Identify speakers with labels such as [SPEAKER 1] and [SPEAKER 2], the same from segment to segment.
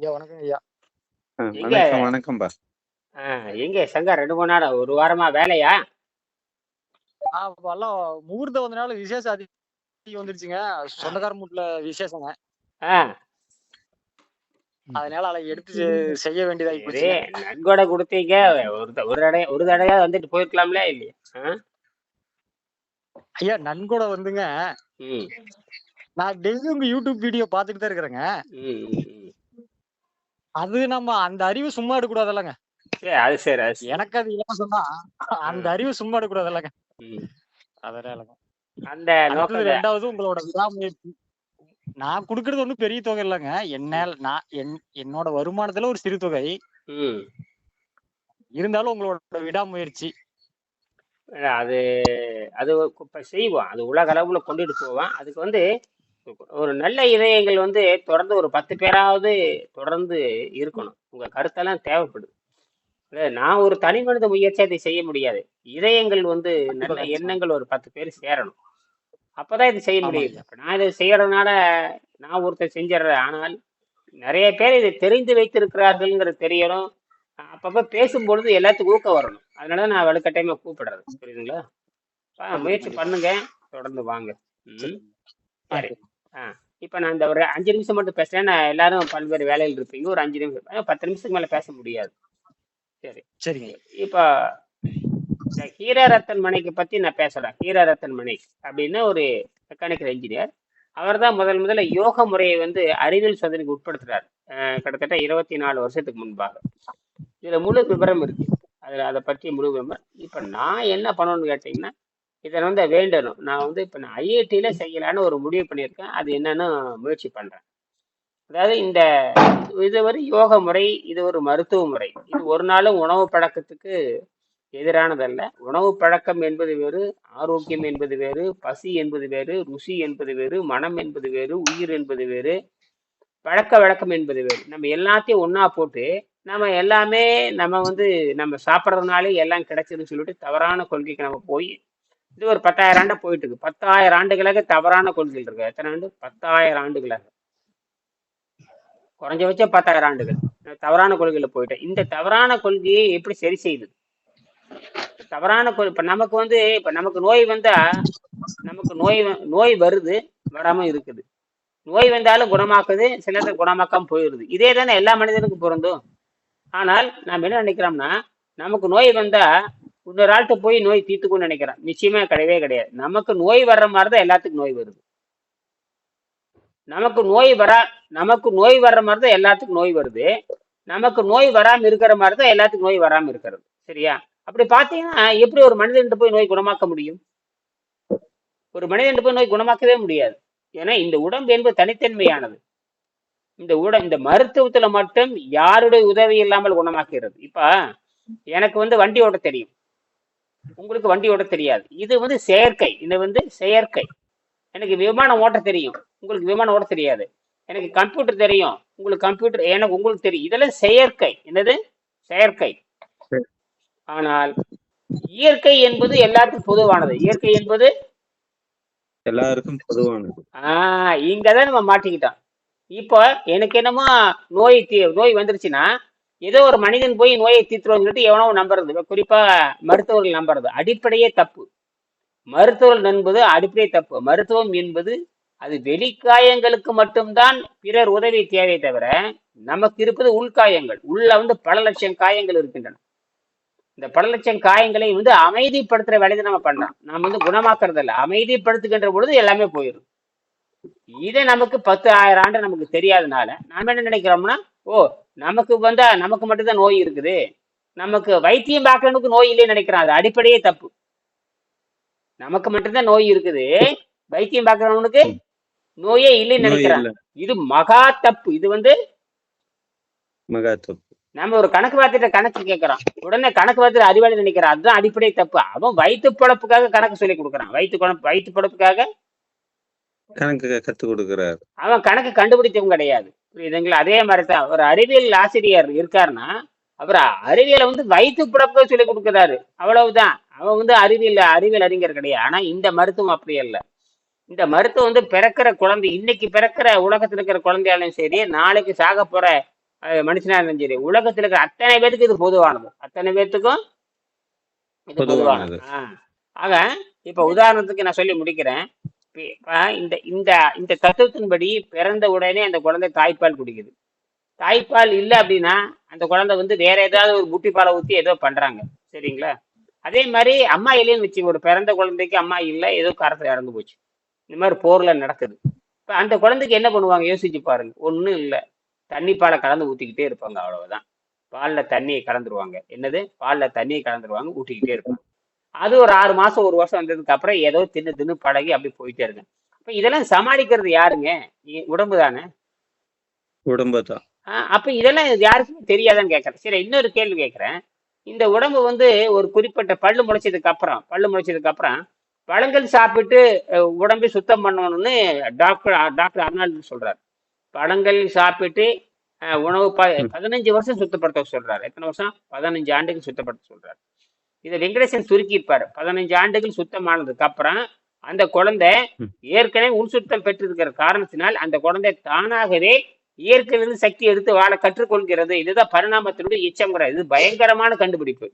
[SPEAKER 1] ஐயா வணக்கம் ஐயா.
[SPEAKER 2] வணக்கம் வணக்கம்பா.
[SPEAKER 3] ஆ, எங்க? சங்கா ரெண்டு மூணு நாள் ஒரு வாரமா வேலையா?
[SPEAKER 1] ஆ எல்லாம் முகூர்த்தம் வந்தனால விசேஷம் அதிகம் வந்துருச்சுங்க. சொந்தக்கார வீட்டுல விசேஷங்க.
[SPEAKER 3] ஆ.
[SPEAKER 1] அதனால அதை எடுத்து செய்ய வேண்டியதாகி போச்சுங்க
[SPEAKER 3] நன்கொடை கொடுத்தீங்க. ஒரு ஒரு தடவை ஒரு தடவையா வந்துட்டு போயிருக்கலாம்ல இல்லையா?
[SPEAKER 1] ஐயா நன்கொடை வந்துங்க.
[SPEAKER 3] ம்.
[SPEAKER 1] நான் டெய்லி உங்க யூடியூப் வீடியோ பார்த்துட்டு தான் இருக்கிறேங்க. அது நம்ம அந்த அறிவு சும்மா எடுக்கூடாதுல்லங்க
[SPEAKER 3] சரி அது சரி.
[SPEAKER 1] எனக்கு அது இலவசம் தான் அந்த அறிவு சும்மா எடுக்கூடாதுல்லங்க
[SPEAKER 3] ம்.
[SPEAKER 1] அதனாலங்க
[SPEAKER 3] அந்த
[SPEAKER 1] ரெண்டாவது உங்களோட விடாமுயற்சி. நான் கொடுக்கறது ஒண்ணும் பெரிய தொகை இல்லைங்க. என்னால நான் என் என்னோட வருமானத்துல ஒரு சிறு தொகை. இருந்தாலும் உங்களோட விடாமுயற்சி.
[SPEAKER 3] அது அது செய்வோம். அது உலக அளவுல கொண்டுட்டு போவோம். அதுக்கு வந்து ஒரு நல்ல இதயங்கள் வந்து தொடர்ந்து ஒரு பத்து பேராவது தொடர்ந்து இருக்கணும். உங்க கருத்தெல்லாம் தேவைப்படுது. நான் ஒரு தனி மனித முயற்சியை அதை செய்ய முடியாது. இதயங்கள் வந்து நல்ல எண்ணங்கள் ஒரு பத்து பேர் சேரணும். அப்பதான் இது செய்ய முடியுது நான் இதை செய்யறதுனால நான் ஒருத்தர் செஞ்சிடுறேன். ஆனால் நிறைய பேர் இதை தெரிந்து வைத்திருக்கிறார்கள்ங்கிறது தெரியணும். அப்பப்ப பேசும்பொழுது எல்லாத்துக்கும் ஊக்கம் வரணும். அதனால நான் வலுக்கட்டாயமா கூப்பிடுறது. புரியுதுங்களா? முயற்சி பண்ணுங்க. தொடர்ந்து வாங்க. ம்? சரி. ஆ. இப்போ நான் இந்த ஒரு அஞ்சு நிமிஷம் மட்டும் பேசுறேன். நான் எல்லாரும் பல்வேறு வேலையில் இருப்பீங்க. ஒரு அஞ்சு நிமிஷம். பத்து நிமிஷத்துக்கு மேல பேச முடியாது. சரி.
[SPEAKER 1] சரிங்க.
[SPEAKER 3] இப்போ இந்த ஹீரரத்தன் மனைக்கு பத்தி நான் பேசுறேன் ஹீரரத்தன் மனை அப்படின்னு ஒரு மெக்கானிக்கல் இன்ஜினியர் அவர் தான் முதல் முதல்ல யோக முறையை வந்து அறிவியல் சோதனைக்கு உட்படுத்துறாரு. கிட்டத்தட்ட இருபத்தி நாலு வருஷத்துக்கு முன்பாக. இதுல முழு விவரம் இருக்கு. அதுல அதை பற்றி முழு விவரம். இப்ப நான் என்ன பண்ணணும்னு கேட்டீங்கன்னா இதை வந்து வேண்டணும். நான் வந்து இப்போ நான் ஐஐடியில் செய்யலான்னு ஒரு முடிவு பண்ணியிருக்கேன். அது என்னன்னு முயற்சி பண்றேன். அதாவது இந்த இது ஒரு யோக முறை இது ஒரு மருத்துவ முறை. இது ஒரு நாளும் உணவு பழக்கத்துக்கு எதிரானதல்ல. உணவு பழக்கம் என்பது வேறு ஆரோக்கியம் என்பது வேறு பசி என்பது வேறு ருசி என்பது வேறு மனம் என்பது வேறு உயிர் என்பது வேறு பழக்க வழக்கம் என்பது வேறு. நம்ம எல்லாத்தையும் ஒன்றா போட்டு நம்ம எல்லாமே நம்ம வந்து நம்ம சாப்பிட்றதுனாலே எல்லாம் கிடைச்சதுன்னு சொல்லிட்டு தவறான கொள்கைக்கு நம்ம போய் இது ஒரு பத்தாயிரம் ஆண்டா போயிட்டு இருக்கு பத்தாயிரம் ஆண்டுகளாக தவறான கொள்கைகள் இருக்கு. எத்தனை ஆண்டு? பத்தாயிரம் ஆண்டுகளாக குறைஞ்சபட்சம் பத்தாயிரம் ஆண்டுகள். தவறான கொள்கையில போயிட்டேன். இந்த தவறான கொள்கையை எப்படி சரி செய்யுது தவறான கொள் இப்ப நமக்கு வந்து இப்ப நமக்கு நோய் வந்தா நமக்கு நோய் நோய் வருது வராம இருக்குது. நோய் வந்தாலும் குணமாக்குது சிலதை குணமாக்காம போயிடுது இதே தானே எல்லா மனிதனுக்கும் பொருந்தும். ஆனால் நாம் என்ன நினைக்கிறோம்னா நமக்கு நோய் வந்தா இன்னொரு ஆள்கிட்ட போய் நோய் தீர்த்துக்கும்னு நினைக்கிறேன். நிச்சயமா கிடையவே கிடையாது. நமக்கு நோய் வர்ற மாதிரி தான் எல்லாத்துக்கும் நோய் வருது. நமக்கு நோய் வரா நமக்கு நோய் வர்ற மாதிரி தான் எல்லாத்துக்கும் நோய் வருது. நமக்கு நோய் வராம இருக்கிற மாதிரி தான் எல்லாத்துக்கும் நோய் வராம இருக்கிறது. சரியா? அப்படி பார்த்தீங்கன்னா எப்படி ஒரு மனிதன்கிட்ட போய் நோய் குணமாக்க முடியும்? ஒரு மனிதன்கிட்ட போய் நோய் குணமாக்கவே முடியாது. ஏன்னா இந்த உடம்பு என்பது தனித்தன்மையானது. இந்த உட இந்த மருத்துவத்துல மட்டும் யாருடைய உதவி இல்லாமல் குணமாக்குகிறது இப்ப எனக்கு வந்து வண்டி ஓட்ட தெரியும். உங்களுக்கு வண்டி ஓட்ட தெரியாது. இது வந்து செயற்கை. இது வந்து செயற்கை. எனக்கு விமானம் ஓட்ட தெரியும். உங்களுக்கு விமானம் ஓட்ட தெரியாது. எனக்கு கம்ப்யூட்டர் தெரியும். உங்களுக்கு கம்ப்யூட்டர் எனக்கு உங்களுக்கு தெரியும். இதெல்லாம் செயற்கை. என்னது? செயற்கை. ஆனால் இயற்கை என்பது எல்லாத்துக்கும் பொதுவானது. இயற்கை என்பது
[SPEAKER 2] எல்லாருக்கும் பொதுவானது.
[SPEAKER 3] ஆஹ் இங்கதான் நம்ம மாட்டிக்கிட்டோம். இப்போ எனக்கு என்னமோ நோய் நோய் வந்துருச்சுன்னா ஏதோ ஒரு மனிதன் போய் நோயை தீர்த்துருவோம்னு சொல்லிட்டு எவனோ நம்புறது. குறிப்பா மருத்துவர்கள் நம்புறது. அடிப்படையே தப்பு. மருத்துவர்கள் என்பது அடிப்படை தப்பு. மருத்துவம் என்பது அது வெளிக்காயங்களுக்கு மட்டும்தான் பிறர் உதவி தேவை தவிர நமக்கு இருப்பது உள்காயங்கள். உள்ள வந்து பல லட்சம் காயங்கள் இருக்கின்றன. இந்த பல லட்சம் காயங்களை வந்து அமைதிப்படுத்துற வேலையை நம்ம பண்ணலாம். நம்ம வந்து குணமாக்குறது இல்லை அமைதிப்படுத்துகின்ற பொழுது எல்லாமே போயிடும் இதை நமக்கு பத்து ஆயிரம் ஆண்டு நமக்கு தெரியாதனால நாம என்ன நினைக்கிறோம்னா ஓ நமக்கு வந்தா நமக்கு மட்டும்தான் நோய் இருக்குது. நமக்கு வைத்தியம் பார்க்கறதுக்கு நோய் இல்லைன்னு நினைக்கிறோம் அது அடிப்படையே தப்பு. நமக்கு மட்டும்தான் நோய் இருக்குது. வைத்தியம் பார்க்கறவனுக்கு நோயே இல்லைன்னு நினைக்கிறான். இது மகா தப்பு. இது வந்து
[SPEAKER 2] மகா தப்பு.
[SPEAKER 3] நம்ம ஒரு கணக்கு பார்த்துட்டு கணக்கு கேட்கறான். உடனே கணக்கு பார்த்துட்டு அறிவாளி நினைக்கிறான். அதுதான் அடிப்படை தப்பு. அவன் வயிற்று பழப்புக்காக கணக்கு சொல்லி கொடுக்குறான். வயிற்று குழப்பு வயிற்று பழப்புக்காக
[SPEAKER 2] கணக்கு கத்து கொடுக்கிறார்.
[SPEAKER 3] அவன் கணக்கு கண்டுபிடிச்சவன் கிடையாது. புரியுதுங்களா? அதே மாதிரி தான் ஒரு அறிவியல் ஆசிரியர் இருக்காருன்னா அவர் அறிவியலை வந்து வயிற்று பிறப்ப சொல்லி கொடுக்குறாரு. அவ்வளவுதான். அவன் வந்து அறிவியல் அறிவியல் அறிஞர் கிடையாது. ஆனா இந்த மருத்துவம் அப்படி அல்ல. இந்த மருத்துவம் வந்து பிறக்கிற குழந்தை இன்னைக்கு பிறக்கிற உலகத்துல இருக்கிற குழந்தையாலும் சரி நாளைக்கு சாக போற மனுஷனா இருந்தாலும் சரி உலகத்துல இருக்கிற அத்தனை பேத்துக்கு இது பொதுவானது. அத்தனை பேத்துக்கும் இது பொதுவானது. ஆக இப்ப உதாரணத்துக்கு நான் சொல்லி முடிக்கிறேன். இந்த இந்த இந்த தத்துவத்தின்படி பிறந்த உடனே அந்த குழந்தை தாய்ப்பால் குடிக்குது. தாய்ப்பால் இல்லை அப்படின்னா அந்த குழந்தை வந்து வேற ஏதாவது ஒரு புட்டி பாலை ஊற்றி ஏதோ பண்றாங்க. சரிங்களா? அதே மாதிரி அம்மா இல்லைன்னு வச்சு ஒரு பிறந்த குழந்தைக்கு அம்மா இல்லை ஏதோ காரத்தில் இறந்து போச்சு. இந்த மாதிரி போர்ல நடக்குது. இப்போ அந்த குழந்தைக்கு என்ன பண்ணுவாங்க? யோசிச்சு பாருங்க. ஒன்றும் இல்லை. தண்ணி பாலை கலந்து ஊற்றிக்கிட்டே இருப்பாங்க அவ்வளவுதான். பாலில் தண்ணியை கலந்துருவாங்க. என்னது? பாலில் தண்ணியை கலந்துருவாங்க ஊட்டிக்கிட்டே இருப்பாங்க. அது ஒரு ஆறு மாசம் ஒரு வருஷம் வந்ததுக்கு அப்புறம் ஏதோ தின்னு தின்னு பழகி அப்படி போயிட்டே இருக்கு. அப்ப இதெல்லாம் சமாளிக்கிறது யாருங்க? உடம்பு தானே?
[SPEAKER 2] உடம்பு தான்.
[SPEAKER 3] அப்ப இதெல்லாம் யாருக்குமே தெரியாதான்னு கேட்கறேன் சரி இன்னொரு கேள்வி கேட்கறேன் இந்த உடம்பு வந்து ஒரு குறிப்பிட்ட பல்லு முளைச்சதுக்கு அப்புறம் பல்லு முளைச்சதுக்கு அப்புறம் பழங்கள் சாப்பிட்டு உடம்பை சுத்தம் பண்ணணும்னு டாக்டர் டாக்டர் அர்னால்டு சொல்றாரு. பழங்கள் சாப்பிட்டு உணவு ப பதினஞ்சு வருஷம் சுத்தப்படுத்த சொல்றாரு. எத்தனை வருஷம்? பதினஞ்சு ஆண்டுகள் சுத்தப்படுத்த சொல்றாரு. இதை வெங்கடேசன் சுருக்கியிருப்பாரு. பதினஞ்சு ஆண்டுகள் சுத்தமானதுக்கு அப்புறம் அந்த குழந்தை. ஏற்கனவே உள் சுத்தம் பெற்றிருக்கிற காரணத்தினால் அந்த குழந்தை தானாகவே இயற்கையிலிருந்து சக்தி எடுத்து வாழ கற்றுக்கொள்கிறது. இதுதான் பரிணாமத்தினுடைய எச்சம்ங்கிறார் இது பயங்கரமான கண்டுபிடிப்பு.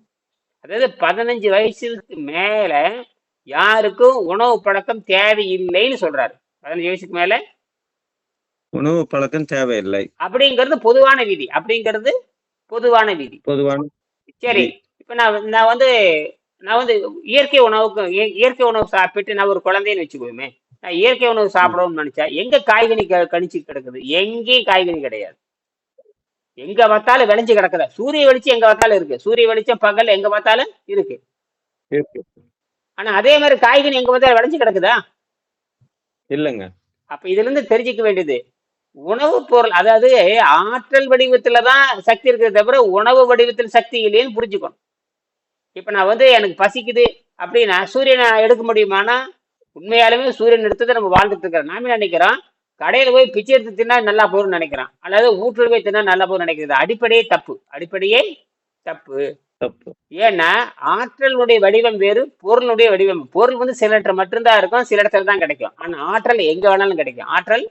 [SPEAKER 3] அதாவது பதினஞ்சு வயசுக்கு மேல யாருக்கும் உணவு பழக்கம் தேவையில்லைன்னு சொல்றாரு. பதினஞ்சு வயசுக்கு மேல?
[SPEAKER 2] உணவு பழக்கம் தேவையில்லை.
[SPEAKER 3] அப்படிங்கிறது பொதுவான விதி. அப்படிங்கிறது பொதுவான விதி.
[SPEAKER 2] பொதுவான
[SPEAKER 3] சரி. இப்ப நான் நான் வந்து நான் வந்து இயற்கை உணவுக்கு இய- இயற்கை உணவு சாப்பிட்டு நான் ஒரு குழந்தைன்னு வச்சுக்குவோமே நான் இயற்கை உணவு சாப்பிடணும்னு நினைச்சா எங்க காய்கனி க- கணிச்சு கிடக்குது? எங்கேயும் காய்கனி கிடையாது. எங்க பார்த்தாலும் விளைஞ்சு கிடக்குதா. சூரிய வெளிச்சம் எங்க பார்த்தாலும் இருக்கு. சூரிய வெளிச்சம் பகல் எங்க பார்த்தாலும் இருக்கு. ஆனா அதே மாதிரி காய்கனி எங்க பார்த்தாலும் விளைஞ்சு கிடக்குதா?
[SPEAKER 2] இல்லைங்க.
[SPEAKER 3] அப்ப இதுல இருந்து தெரிஞ்சுக்க வேண்டியது உணவுப் பொருள் அதாவது ஆற்றல் வடிவத்துல தான் சக்தி இருக்கிறது தவிர உணவு வடிவத்தில் சக்தி இல்லைன்னு புரிஞ்சுக்கணும். இப்ப நான் வந்து எனக்கு பசிக்குது அப்படின்னா சூரியனை எடுக்க முடியுமானா? உண்மையாலுமே சூரியன் எடுத்ததை நம்ம வாழ்ந்துட்டு இருக்கிறோம். நாம நினைக்கிறோம்? கடையில போய் பிச்சை எடுத்து தின்னா நல்லா போகும்னு நினைக்கிறோம். அல்லது வீட்டுல போய் தின்னா நல்லா போகும்னு நினைக்கிறது. அடிப்படையே தப்பு. அடிப்படையே தப்பு.
[SPEAKER 2] தப்பு.
[SPEAKER 3] ஏன்னா ஆற்றலுடைய வடிவம் வேறு பொருளுடைய வடிவம். பொருள் வந்து சில இடத்துல மட்டும்தான் இருக்கும் சில இடத்துல தான் கிடைக்கும். ஆனா ஆற்றல் எங்க வேணாலும் கிடைக்கும். ஆற்றல்?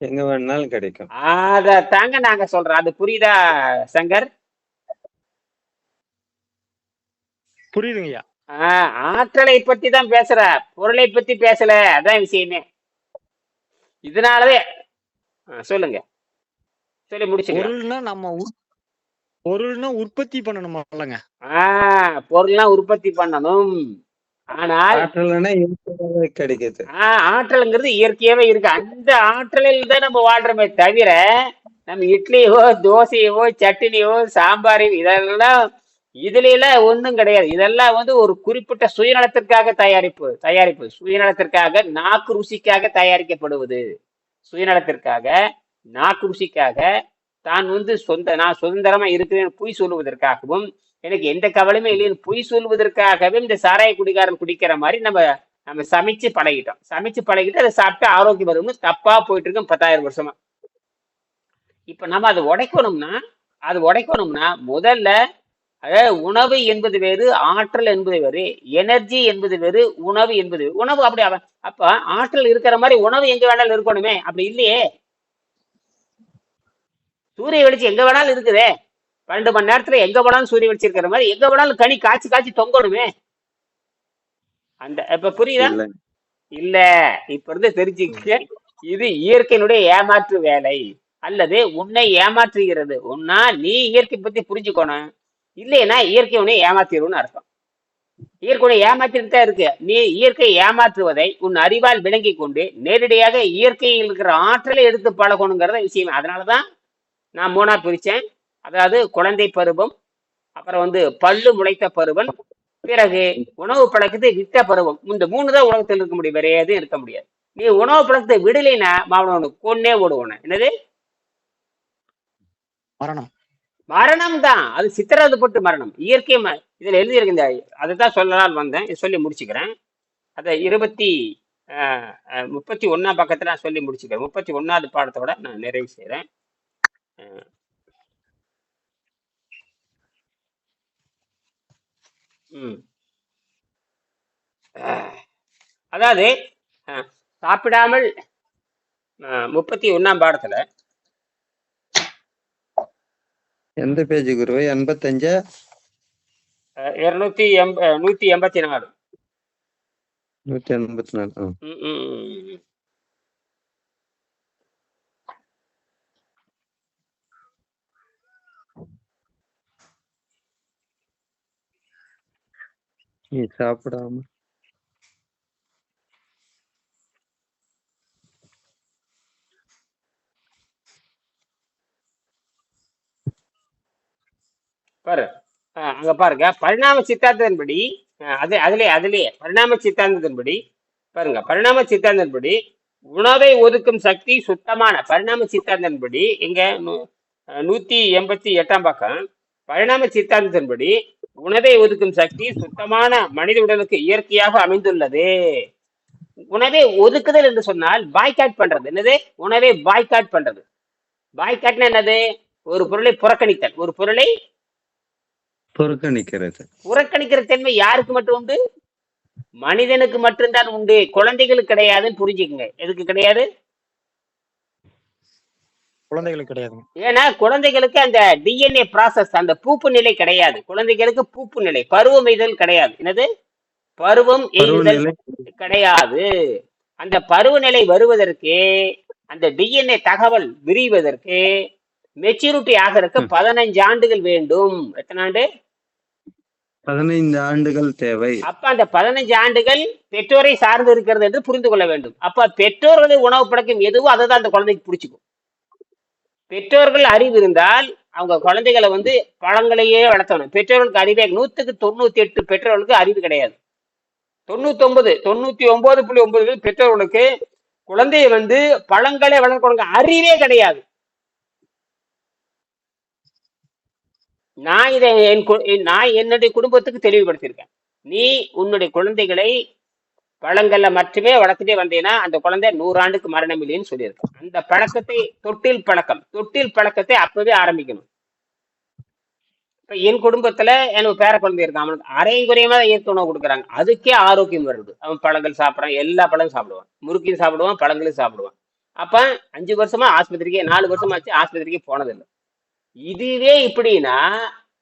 [SPEAKER 2] எங்க வேணாலும் கிடைக்கும்.
[SPEAKER 3] அத தாங்க நாங்க சொல்றோம். அது புரியுதா சங்கர்?
[SPEAKER 1] புரியுதுங்கய்யா.
[SPEAKER 3] ஆஹ் ஆற்றலை பத்தி தான் பேசுற. பொருளை பத்தி பேசல அதான் விஷயமே. இதனாலவே சொல்லுங்க. சொல்லி முடிச்சுக்கலாம்.
[SPEAKER 1] பொருள்னா நம்ம பொருள்னா உற்பத்தி பண்ணணுமாலங்க
[SPEAKER 3] ஆஹ் பொருள்லாம் உற்பத்தி பண்ணணும். ஆனால்
[SPEAKER 2] கிடைக்குது.
[SPEAKER 3] ஆஹ் ஆற்றல்ங்கிறது இயற்கையாவே இருக்கு. அந்த ஆற்றலில் தான் நம்ம வாழ்றோமே தவிர நம்ம இட்லியோ தோசையவோ சட்னியோ சாம்பாரையோ இதெல்லாம் இதுல ஒன்றும் கிடையாது. இதெல்லாம் வந்து ஒரு குறிப்பிட்ட சுயநலத்திற்காக தயாரிப்பு தயாரிப்பு. சுயநலத்திற்காக நாக்கு ருசிக்காக தயாரிக்கப்படுவது. சுயநலத்திற்காக நாக்கு ருசிக்காக தான் வந்து சொந்த நான் சுதந்திரமா இருக்கிறேன் பொய் சொல்லுவதற்காகவும் எனக்கு எந்த கவலையுமே இல்லைன்னு பொய் சொல்வதற்காகவே இந்த சாராய குடிகாரன் குடிக்கிற மாதிரி நம்ம நம்ம சமைச்சு பழகிட்டோம். சமைச்சு பழகிட்டு அதை சாப்பிட்டு ஆரோக்கியம் வரும்னு தப்பா போயிட்டு இருக்கோம் பத்தாயிரம் வருஷமா. இப்ப நம்ம அதை உடைக்கணும்னா அது உடைக்கணும்னா முதல்ல அதாவது உணவு என்பது வேறு ஆற்றல் என்பது வேறு எனர்ஜி என்பது வேறு உணவு என்பது. உணவு அப்படி அப்ப ஆற்றல் இருக்கிற மாதிரி உணவு எங்க வேணாலும் இருக்கணுமே? அப்படி இல்லையே. சூரிய வெளிச்சம் எங்க வேணாலும் இருக்குதே. பன்னெண்டு மணி நேரத்துல எங்க வேணாலும் சூரிய வெளிச்சம் இருக்கிற மாதிரி எங்க வேணாலும் கனி காய்ச்சி காய்ச்சி தொங்கணுமே? அந்த இப்ப புரியுதா?
[SPEAKER 2] இல்லை.
[SPEAKER 3] இல்ல. இப்ப இருந்து தெரிஞ்சுக்க இது இயற்கையினுடைய ஏமாற்று வேலை. அல்லது உன்னை ஏமாற்றுகிறது. உன்னா நீ இயற்கை பத்தி புரிஞ்சுக்கணும். இல்லைன்னா இயற்கை உன்னை ஏமாத்திடும்னு அர்த்தம். இயற்கை உன்னை ஏமாத்திட்டு தான் இருக்கு. நீ இயற்கை ஏமாற்றுவதை உன் அறிவால் விளங்கி கொண்டு நேரடியாக இயற்கையில் இருக்கிற ஆற்றலை எடுத்து பழகணுங்கிறத விஷயம். அதனாலதான் நான் மூணா பிரிச்சேன். அதாவது குழந்தை பருவம் அப்புறம் வந்து பல்லு முளைத்த பருவம் பிறகு உணவு பழக்கத்தை விட்ட பருவம். இந்த மூணு தான் உலகத்தில் இருக்க முடியும். வேற எதுவும் இருக்க முடியாது. நீ உணவு பழக்கத்தை விடலைன்னா மாவன கொன்னே ஓடுவோன. என்னது?
[SPEAKER 1] மரணம்.
[SPEAKER 3] மரணம் தான் அது சித்திரவதைப்பட்டு மரணம். இயற்கை ம- இதில் எழுதியிருக்கு இந்த அதை தான் சொல்லலாம்னு வந்தேன். இதை சொல்லி முடிச்சுக்கிறேன். அதை இருபத்தி முப்பத்தி ஒன்றாம் பக்கத்தில் நான் சொல்லி முடிச்சுக்கிறேன். முப்பத்தி ஒன்றாவது பாடத்தோட நான் நிறைவு செய்கிறேன் ம். அதாவது சாப்பிடாமல் முப்பத்தி ஒன்றாம் பாடத்தில்
[SPEAKER 2] எந்த பேஜ் குருவே? எண்பத்தஞ்சா?
[SPEAKER 3] இருநூத்தி நூத்தி எண்பத்தி நாலு
[SPEAKER 2] நூத்தி எண்பத்தி நாலு. நீ சாப்பிடாம.
[SPEAKER 3] பாரு. ஆ, அங்க பாருங்க. பரிணாம சித்தாந்தத்தின்படி அது அதுலயே அதுலயே. பரிணாம சித்தாந்தத்தின்படி பாருங்க. பரிணாம சித்தாந்தத்தின்படி உணவை ஒதுக்கும் சக்தி சுத்தமான பரிணாம சித்தாந்தத்தின்படி இங்க நூ- நூத்தி எண்பத்தி எட்டாம் பக்கம் பரிணாம சித்தாந்தத்தின்படி உணவை ஒதுக்கும் சக்தி சுத்தமான மனித உடலுக்கு இயற்கையாக அமைந்துள்ளது. உணவை ஒதுக்குதல் என்று சொன்னால் பாய்காட் பண்றது. என்னது? உணவை பாய்காட் பண்றது. பாய்காட்னா என்னது? ஒரு பொருளை புறக்கணித்தல். ஒரு பொருளை
[SPEAKER 2] புறக்கணிக்கிறது.
[SPEAKER 3] புறக்கணிக்கிற தன்மை யாருக்கு மட்டும் உண்டு? மனிதனுக்கு மட்டும்தான் உண்டு. குழந்தைகளுக்கு கிடையாதுன்னு புரிஞ்சுக்குங்க. எதுக்கு கிடையாது?
[SPEAKER 1] குழந்தைகளுக்கு கிடையாதுங்க
[SPEAKER 3] ஏன்னா குழந்தைகளுக்கு அந்த டிஎன்ஏ ப்ராசஸ் அந்த பூப்பு நிலை கிடையாது. குழந்தைகளுக்கு பூப்பு நிலை பருவம் எய்தல் கிடையாது. என்னது? பருவம் எய்தல் கிடையாது. அந்த பருவநிலை வருவதற்கு அந்த டிஎன்ஏ தகவல் விரிவதற்கு மெச்சூரிட்டி ஆகிறதுக்கு பதினஞ்சு ஆண்டுகள் வேண்டும். எத்தனை ஆண்டு?
[SPEAKER 2] பதினைந்து ஆண்டுகள் தேவை.
[SPEAKER 3] அப்ப அந்த பதினைஞ்சு ஆண்டுகள் பெற்றோரை சார்ந்து இருக்கிறது என்று புரிந்து கொள்ள வேண்டும். அப்ப பெற்றோர்களை உணவு பழக்கம் எதுவோ அதை தான் அந்த குழந்தைக்கு பிடிச்சிக்கும். பெற்றோர்கள் அறிவு இருந்தால் அவங்க குழந்தைகளை வந்து பழங்களையே வளர்த்தணும். பெற்றோர்களுக்கு அறிவே நூத்துக்கு தொண்ணூத்தி எட்டு பெற்றோர்களுக்கு அறிவு கிடையாது. தொண்ணூத்தி ஒன்பது தொண்ணூத்தி ஒன்பது புள்ளி ஒன்பது பெற்றோர்களுக்கு குழந்தையை வந்து பழங்களை வளர்க்கணும் அறிவே கிடையாது. நான் இதை என் கு- நான் என்னுடைய குடும்பத்துக்கு தெளிவுபடுத்தியிருக்கேன். நீ உன்னுடைய குழந்தைகளை பழங்கள்ல மட்டுமே வளர்த்துட்டே வந்தீங்கன்னா அந்த குழந்தை நூறாண்டுக்கு மரணம் இல்லைன்னு சொல்லியிருக்கேன். அந்த பழக்கத்தை தொட்டில் பழக்கம் தொட்டில் பழக்கத்தை அப்பவே ஆரம்பிக்கணும். இப்ப என் குடும்பத்துல எனக்கு பேர குழந்தை இருக்கான். அவனுக்கு அரையும் குறையுமா தான் இயற்கை உணவு கொடுக்குறாங்க. அதுக்கே ஆரோக்கியம் வருது. அவன் பழங்கள் சாப்பிட்றான். எல்லா பழங்களும் சாப்பிடுவான். முறுக்கையும் சாப்பிடுவான் பழங்களும் சாப்பிடுவான். அப்ப அஞ்சு வருஷமா ஆஸ்பத்திரிக்கே நாலு வருஷமா ஆச்சு ஆஸ்பத்திரிக்கே போனதில்லை. இதுவே இப்படின்னா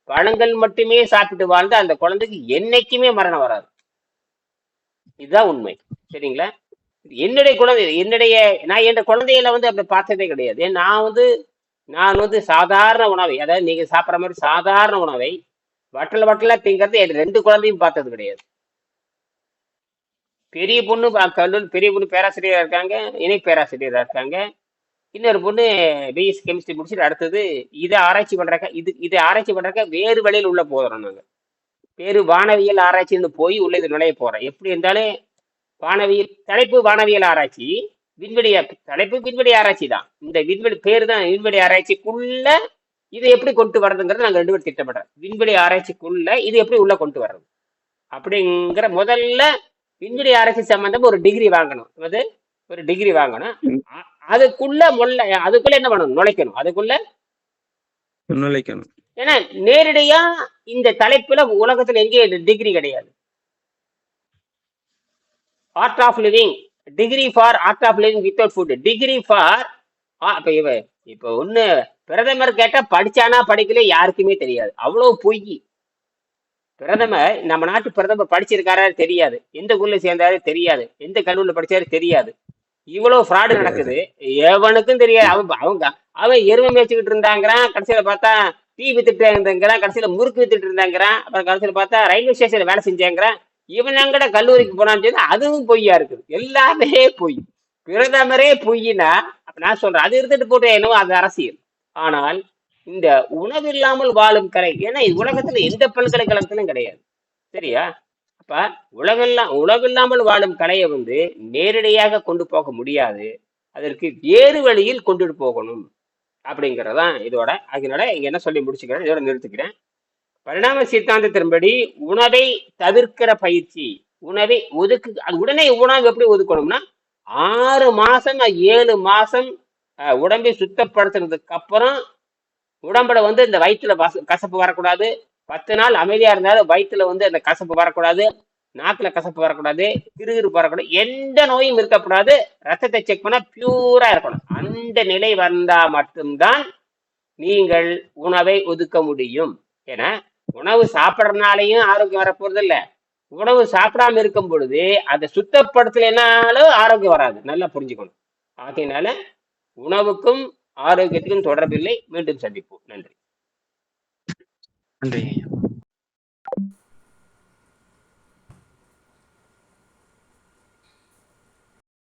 [SPEAKER 3] பழங்கள் மட்டுமே சாப்பிட்டு வாழ்ந்த அந்த குழந்தைக்கு என்னைக்குமே மரணம் வராது. இதுதான் உண்மை. சரிங்களா? என்னுடைய குழந்தை என்னுடைய நான் என் குழந்தைகளை வந்து அப்படி பார்த்ததே கிடையாது. நான் வந்து நான் வந்து சாதாரண உணவை அதாவது நீங்க சாப்பிட்ற மாதிரி சாதாரண உணவை வட்டல வட்டல திங்கிறது என் ரெண்டு குழந்தையும் பார்த்தது கிடையாது. பெரிய பொண்ணு கல்லூரி பெரிய பொண்ணு பேராசிரியரா இருக்காங்க இணை பேராசிரியரா இருக்காங்க. இன்னொரு பொண்ணு பிஎஸ்சி கெமிஸ்ட்ரி முடிச்சுட்டு அடுத்தது இதை ஆராய்ச்சி பண்றாக்க இது இதை ஆராய்ச்சி பண்றாக்க வேறு வழியில் உள்ள போகிறோம் நாங்க. வேறு வானவியல் ஆராய்ச்சின்னு போய் உள்ள இது நுழைய போறோம். எப்படி இருந்தாலும் வானவியல் தலைப்பு வானவியல் ஆராய்ச்சி விண்வெளி தலைப்பு விண்வெளி ஆராய்ச்சி தான். இந்த விண்வெளி பேர் தான் விண்வெளி ஆராய்ச்சிக்குள்ள இதை எப்படி கொண்டு வர்றதுங்கிறது நாங்க ரெண்டு பேரும் திட்டப்படுறோம். விண்வெளி ஆராய்ச்சிக்குள்ள இது எப்படி உள்ள கொண்டு வர்றது? அப்படிங்கிற முதல்ல விண்வெளி ஆராய்ச்சி சம்பந்தம் ஒரு டிகிரி வாங்கணும். அது ஒரு டிகிரி வாங்கணும். அதுக்குள்ள முல்ல அதுக்குள்ள என்ன பண்ணணும்? நுழைக்கணும். அதுக்குள்ள
[SPEAKER 2] நுழைக்கணும்.
[SPEAKER 3] ஏன்னா நேரடியா இந்த தலைப்புல உலகத்துல எங்கேயும் டிகிரி கிடையாது. Art of living degree for art of living without food degree for இப்ப இவ இப்ப ஒண்ணு பிரதமர் கேட்டா படிச்சானா படிக்கல யாருக்குமே தெரியாது. அவ்வளவு பொய் பிரதமர் நம்ம நாட்டு பிரதமர் படிச்சிருக்காரா தெரியாது. எந்த ஊர்ல சேர்ந்தாரு தெரியாது. எந்த கல்லூரில படிச்சாரு தெரியாது. இவ்வளவு ஃப்ராடு நடக்குது. எவனுக்கும் தெரியாது. அவன் அவங்க அவன் எருமை மேய்ச்சிக்கிட்டு இருந்தாங்கிறான். கடைசியில பார்த்தா டீ வித்துட்டு கடைசியில முறுக்கு வித்துட்டு இருந்தாங்கிறான். அப்புறம் கடைசியில பார்த்தா ரயில்வே ஸ்டேஷன்ல வேலை செஞ்சாங்கிறான். இவன் கல்லூரிக்கு போனான்னு சொல்லி அதுவும் பொய்யா இருக்குது. எல்லாமே பொய். பிரதமரே பொய்னா அப்ப நான் சொல்றேன். அது இருந்துட்டு போட்டு என்னவோ அது அரசியல். ஆனால் இந்த உணவு இல்லாமல் வாழும் கலை ஏன்னா உலகத்துல எந்த பல்கலைக்கழகத்திலும் கிடையாது. சரியா? அப்ப உலகெல்லாம் உலகில்லாமல் வாழும் கலையை வந்து நேரடியாக கொண்டு போக முடியாது. அதற்கு வேறு வழியில் கொண்டுட்டு போகணும். அப்படிங்கறதுதான் இதோட. அதனால இங்க என்ன சொல்லி முடிச்சுக்கிறேன் இதோட நிறுத்துக்கிறேன். பரிணாம சித்தாந்தத்தின்படி உணவை தவிர்க்கிற பயிற்சி உணவை ஒதுக்கு அது உடனே உணவு எப்படி ஒதுக்கணும்னா ஆறு மாசம் ஏழு மாசம் உடம்பை சுத்தப்படுத்துறதுக்கு அப்புறம் உடம்புல வந்து இந்த வயிற்றுல வச கசப்பு வரக்கூடாது. பத்து நாள் அமைதியா இருந்தாலும் வயிற்றுல வந்து அந்த கசப்பு வரக்கூடாது நாக்குல கசப்பு வரக்கூடாது கிருகிருப்பு வரக்கூடாது எந்த நோயும் இருக்கக்கூடாது. ரத்தத்தை செக் பண்ணா பியூரா இருக்கணும். அந்த நிலை வந்தா மட்டும்தான் நீங்கள் உணவை ஒதுக்க முடியும். ஏன்னா உணவு சாப்பிட்றதுனாலையும் ஆரோக்கியம் வரப்போறது இல்லை உணவு சாப்பிடாம இருக்கும் பொழுது அதை சுத்தப்படுத்தலைனாலும் ஆரோக்கியம் வராது. நல்லா புரிஞ்சுக்கணும். ஆகையினால உணவுக்கும் ஆரோக்கியத்துக்கும் தொடர்பில்லை. மீண்டும் சந்திப்போம். நன்றி.
[SPEAKER 1] நன்றி. ஐயா